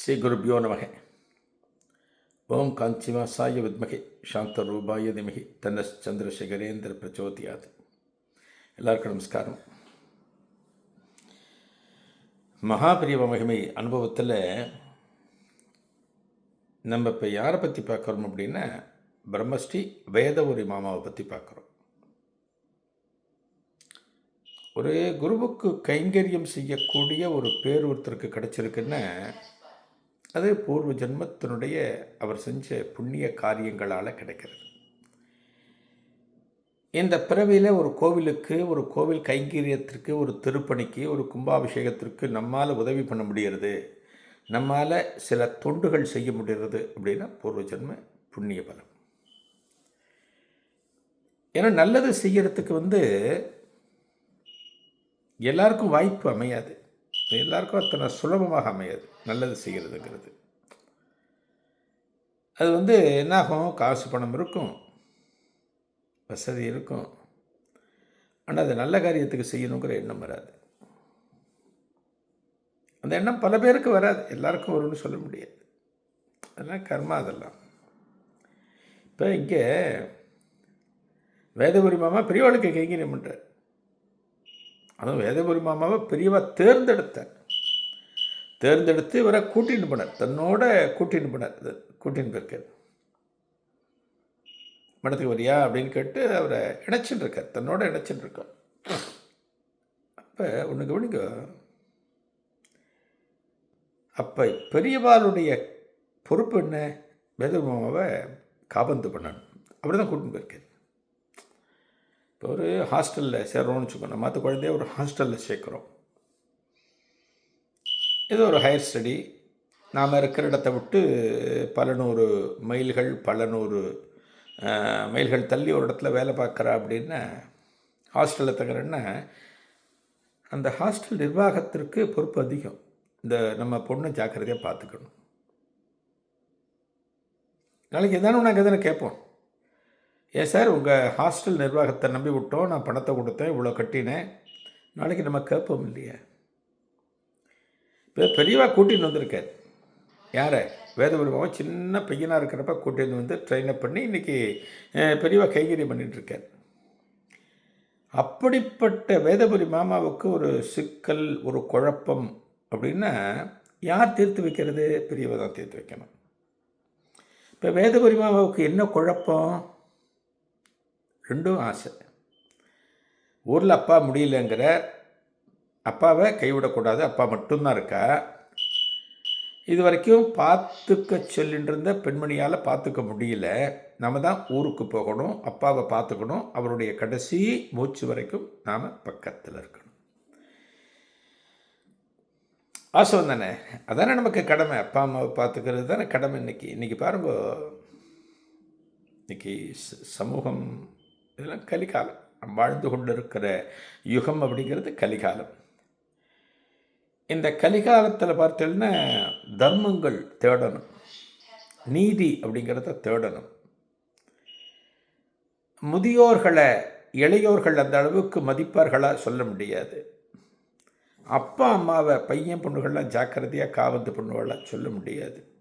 ஸ்ரீ குருபியோ நமக. ஓம் காஞ்சிவாசாய வித்மகி சாந்த ரூபாய திமகி தன்னஸ் சந்திரசேகரேந்திர பிரச்சோதியாது. எல்லாருக்கும் நமஸ்காரம். மகாபிரிவ மகிமை அனுபவத்தில் நம்ம இப்போ யாரை பற்றி பார்க்குறோம் அப்படின்னா பிரம்மஸ்ரீ வேதபுரி மாமாவை பற்றி பார்க்குறோம். ஒரு குருவுக்கு கைங்கரியம் செய்யக்கூடிய ஒரு பேர் ஒருத்தருக்கு கிடச்சிருக்குன்னா அது பூர்வ ஜென்மத்தினுடைய அவர் செஞ்ச புண்ணிய காரியங்களால் கிடைக்கிறது. இந்த பிறவியில் ஒரு கோவிலுக்கு ஒரு கோவில் கைங்கரியத்திற்கு ஒரு திருப்பணிக்கு ஒரு கும்பாபிஷேகத்திற்கு நம்மால் உதவி பண்ண முடிகிறது நம்மால் சில தொண்டுகள் செய்ய முடிகிறது அப்படின்னா பூர்வ ஜென்ம புண்ணிய பலம். ஏன்னா நல்லது செய்யறதுக்கு வந்து எல்லாருக்கும் வாய்ப்பு அமையாது. எல்லாருக்கும் அத்தனை சுலபமாக அமையாது. நல்லது செய்கிறதுங்கிறது. அது வந்து என்னாகும்? காசு பணம் இருக்கும். வசதி இருக்கும். ஆனால் அது நல்ல காரியத்துக்கு செய்யணுங்கிற எண்ணம் வராது. அந்த எண்ணம் பல பேருக்கு வராது. எல்லாருக்கும் வரும்னு சொல்ல முடியாது. அதெல்லாம் கர்மா அதெல்லாம். இப்போ இங்கே வேதபுரி மாமா பெரியவாளுக்கு கைங்கரியம் பண்ணுறார் அதுவும் வேதபுரி மாமாவை பெரியவா தேர்ந்தெடுத்தார் தேர்ந்தெடுத்து இவரை கூட்டின்னு போனார். தன்னோட கூட்டின்னு போனார். கூட்டின்னு போயிருக்கார் மடத்துக்கு வரியா அப்படின்னு கேட்டு அவரை இணைச்சின்னு இருக்கார். தன்னோட இணைச்சின்னு இருக்கார் அப்போ ஒன்று கவனிங்க. அப்போ பெரியவாளுடைய பொறுப்பு என்ன? வேதபுரி மாமாவை காபந்து பண்ணணும். அப்படி தான் கூட்டின்னு போயிருக்கார். இப்போ ஒரு ஹாஸ்டலில் சேர்றோம்னு வச்சுக்கோங்க. மற்ற குழந்தைய ஒரு ஹாஸ்டலில் சேர்க்குறோம். இது ஒரு ஹையர் ஸ்டடி நாம் இருக்கிற இடத்த விட்டு பல நூறு மைல்கள் பல நூறு மைல்கள் தள்ளி ஒரு இடத்துல வேலை பார்க்குறா அப்படின்னா ஹாஸ்டலில் தங்குறேன்னா அந்த ஹாஸ்டல் நிர்வாகத்திற்கு பொறுப்பு அதிகம். இந்த நம்ம பொண்ணை ஜாக்கிரதையாக பார்த்துக்கணும். நாளைக்கு எதானு நாங்கள் எதனா கேட்போம். ஏன் சார் உங்கள் ஹாஸ்டல் நிர்வாகத்தை நம்பி விட்டோம் நான் பணத்தை கொடுத்தேன் இவ்வளோ கட்டினேன். நாளைக்கு நம்ம கேட்போம் இல்லையா? இப்போ பெரியவா கூட்டின்னு வந்திருக்கார். யாரை? வேதபுரமாவை சின்ன பையனாக இருக்கிறப்ப கூட்டின்னு வந்து ட்ரெயினப் பண்ணி இன்றைக்கி பெரியவா கைகறி பண்ணிட்டு அப்படிப்பட்ட வேதபுரி மாமாவுக்கு ஒரு சிக்கல் ஒரு குழப்பம் அப்படின்னா யார் தீர்த்து வைக்கிறது? பெரியவா தான் தீர்த்து வைக்கணும். இப்போ வேதபுரி மாமாவுக்கு என்ன குழப்பம்? ரெண்டும் ஆசை. ஊரில் அப்பா முடியலங்கிற அப்பாவை கைவிடக்கூடாது அப்பா மட்டும்தான் இருக்கா? இது வரைக்கும் பார்த்துக்க சொல்லின்றிருந்த பெண்மணியால் பார்த்துக்க முடியல. நம்ம தான் ஊருக்கு போகணும் அப்பாவை பார்த்துக்கணும். அவருடைய கடைசி மூச்சு வரைக்கும் நாம் பக்கத்தில் இருக்கணும். ஆசை தானே? அதானே நமக்கு கடமை. அப்பா அம்மாவை பார்த்துக்கிறது தானே கடமை இன்னைக்கு. இன்னைக்கு பாருங்க இன்னைக்கு ச- சமூகம் இதெல்லாம் கலிகாலம். நாம் வாழ்ந்து கொண்டிருக்கிற யுகம் அப்படிங்கிறது கலிகாலம். இந்த கலிகாலத்தில் பார்த்தீங்கன்னா தர்மங்கள் தேடணும். நீதி அப்படிங்கிறத தேடணும். முதியோர்களை இளையோர்கள் அந்த அளவுக்கு மதிப்பார்களாக சொல்ல முடியாது. அப்பா அம்மாவை பையன் பொண்ணுகள்லாம் ஜாக்கிரதையாக காவந்து பொண்ணுகளாக சொல்ல முடியாது.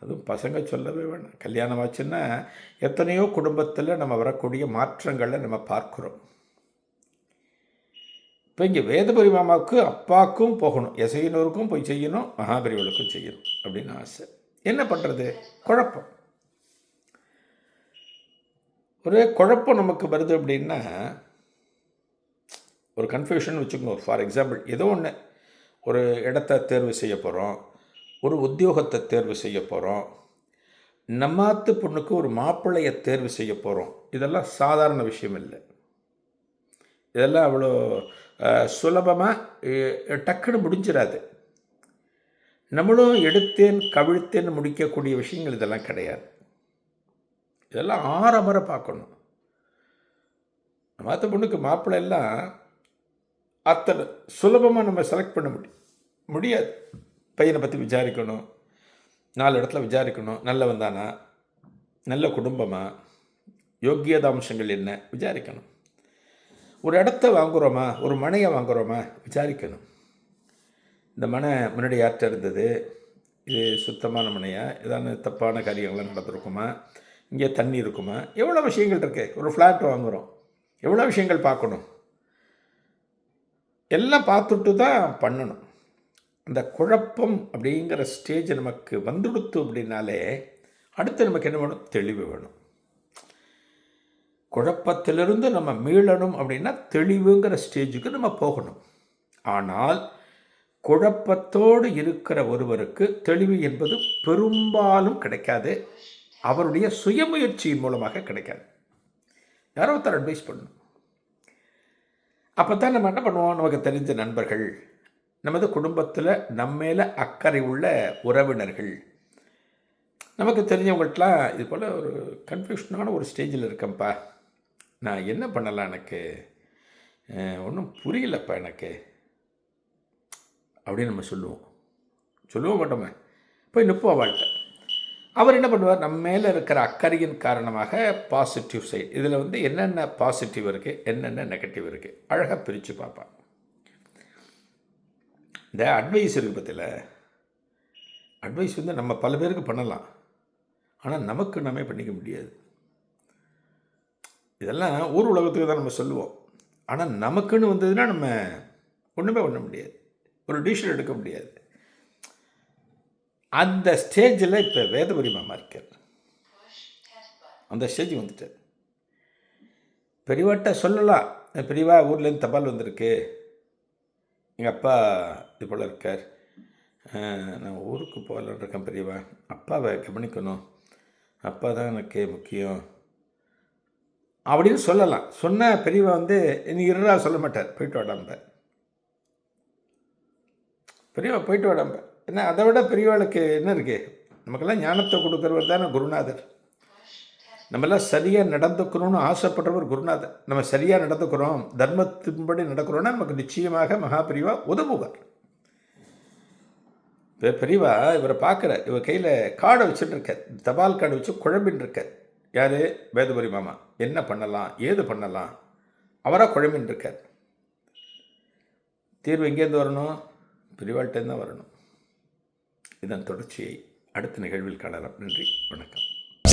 அதுவும் பசங்க சொல்லவே வேணாம். கல்யாணம் ஆச்சுன்னா எத்தனையோ குடும்பத்தில் நம்ம வரக்கூடிய மாற்றங்களை நம்ம பார்க்குறோம். இப்போ இங்கே வேதபுரி மாமாவுக்கு அப்பாவுக்கும் போகணும். எசையினோருக்கும் போய் செய்யணும் மகாபரிவளுக்கும் செய்யணும் அப்படின்னு ஆசை. என்ன பண்ணுறது குழப்பம். ஒரே குழப்பம் நமக்கு வருது அப்படின்னா ஒரு கன்ஃபியூஷன் வச்சுக்கோங்க. ஃபார் எக்ஸாம்பிள் ஏதோ ஒன்று ஒரு இடத்த தேர்வு செய்ய போகிறோம் ஒரு உத்தியோகத்தை தேர்வு செய்ய போகிறோம் நம்மாத்து பொண்ணுக்கு ஒரு மாப்பிள்ளையை தேர்வு செய்ய போகிறோம் இதெல்லாம் சாதாரண விஷயம் இல்லை. இதெல்லாம் அவ்வளோ சுலபமாக டக்குன்னு முடிஞ்சிடாது நம்மளும் எடுத்தேன் கவிழ்த்தேன் முடிக்கக்கூடிய விஷயங்கள் இதெல்லாம் கிடையாது. இதெல்லாம் ஆரம்பரை பார்க்கணும். மாற்ற பொண்ணுக்கு மாப்பிள்ளை எல்லாம் அத்தனை சுலபமாக நம்ம செலக்ட் பண்ண முடியும் முடியாது. பையனை பற்றி விசாரிக்கணும். நாலு இடத்துல விசாரிக்கணும். நல்லவன் தானா? நல்ல குடும்பமா? யோக்கியதாம்சங்கள் என்ன? விசாரிக்கணும். ஒரு இடத்த வாங்குகிறோமா ஒரு மனையை வாங்குகிறோமா விசாரிக்கணும். இந்த மனை முன்னாடி யார்கிட்ட இருந்தது? இது சுத்தமான மனையா? ஏதாவது தப்பான காரியங்கள்லாம் நடந்திருக்குமா? இங்கே தண்ணி இருக்குமா? எவ்வளோ விஷயங்கள் இருக்கு? ஒரு ஃப்ளாட் வாங்குகிறோம் எவ்வளோ விஷயங்கள் பார்க்கணும்? எல்லாம் பார்த்துட்டு தான் பண்ணணும். அந்த குழப்பம் அப்படிங்கிற ஸ்டேஜ் நமக்கு வந்துடுத்து அப்படின்னாலே அடுத்து நமக்கு என்ன வேணும்? தெளிவு வேணும். குழப்பத்திலிருந்து நம்ம மீளணும் அப்படின்னா தெளிவுங்கிற ஸ்டேஜுக்கு நம்ம போகணும். ஆனால் குழப்பத்தோடு இருக்கிற ஒருவருக்கு தெளிவு என்பது பெரும்பாலும் கிடைக்காது. அவருடைய சுயமுயற்சியின் மூலமாக கிடைக்காது. யாரோ ஒருத்தர் அட்வைஸ் பண்ணணும். அப்போ தான் நம்ம என்ன பண்ணுவோம்? நமக்கு தெரிஞ்ச நண்பர்கள் நமது குடும்பத்தில் நம்மேல அக்கறை உள்ள உறவினர்கள். நமக்கு தெரிஞ்சவங்கள்ட்டலாம் இது போல் ஒரு கன்ஃபியூஷனான ஒரு ஸ்டேஜில் இருக்கேன்ப்பா. நான் என்ன பண்ணலாம் எனக்கு? ஒன்றும் புரியலப்பா எனக்கு. அப்படின்னு நம்ம சொல்லுவோம். சொல்லுவோம் மாட்டோமே. போய் நிற்போம் அவள்கிட்ட. அவர் என்ன பண்ணுவார்? நம்ம மேலே இருக்கிற அக்கறையின் காரணமாக பாசிட்டிவ் சைடு இதில் வந்து என்னென்ன பாசிட்டிவ் இருக்குது என்னென்ன நெகட்டிவ் இருக்குது அழகாக பிரித்து பார்ப்பான். இந்த அட்வைஸ் இருக்குது பற்றியில் அட்வைஸ் வந்து நம்ம பல பேருக்கு பண்ணலாம். ஆனால் நமக்கு நம்ம பண்ணிக்க முடியாது. இதெல்லாம் ஊர் உலகத்துக்கு தான் நம்ம சொல்லுவோம். ஆனால் நமக்குன்னு வந்ததுன்னா நம்ம ஒன்றுமே பண்ண முடியாது. ஒரு டிசிஷன் எடுக்க முடியாது. அந்த ஸ்டேஜில் இப்போ வேதபுரி மாமா இருக்கார் அந்த ஸ்டேஜ் வந்துட்டார். பெரியவாட்ட சொல்லலாம். பெரியவா ஊர்லேருந்து தபால் வந்திருக்கு. எங்கள் அப்பா இது போல் இருக்கார். நான் ஊருக்கு போகலான் இருக்கேன் பெரியவா. அப்பாவை கவனிக்கணும். அப்பா தான் எனக்கு முக்கியம். அப்படின்னு சொல்லலாம். சொன்ன பெரியவா வந்து நீ இருடா சொல்ல மாட்டார். போயிட்டு வாடாம்ப பெரியவா போயிட்டு வாடாம்ப என்ன அதை விட பெரியவாளுக்கு என்ன இருக்குது நமக்கெல்லாம் ஞானத்தை கொடுக்குறவர் தானே குருநாதர். நம்மெல்லாம் சரியாக நடந்துக்கணும்னு ஆசைப்படுறவர் குருநாதர். நம்ம சரியாக நடந்துக்கிறோம் தர்மத்தின்படி நடக்கிறோன்னா நமக்கு நிச்சயமாக மகாபிரிவா உதவுவார். இப்போ பெரியவா இவரை பார்க்குற இவர் கையில் கார்டை வச்சுட்டு இருக்கார். தபால் கார்டு வச்சு குழம்பின்னு இருக்கார். யார்? வேதபுரி மாமா. என்ன பண்ணலாம்? ஏது பண்ணலாம்? அவராக குழம்பின்னு இருக்கார். தீர்வு எங்கேருந்து வரணும்? பெரியவாள்கிட்டேருந்து தான் வரணும். இதன் தொடர்ச்சியை அடுத்த நிகழ்வில் காணலாம். நன்றி. வணக்கம்.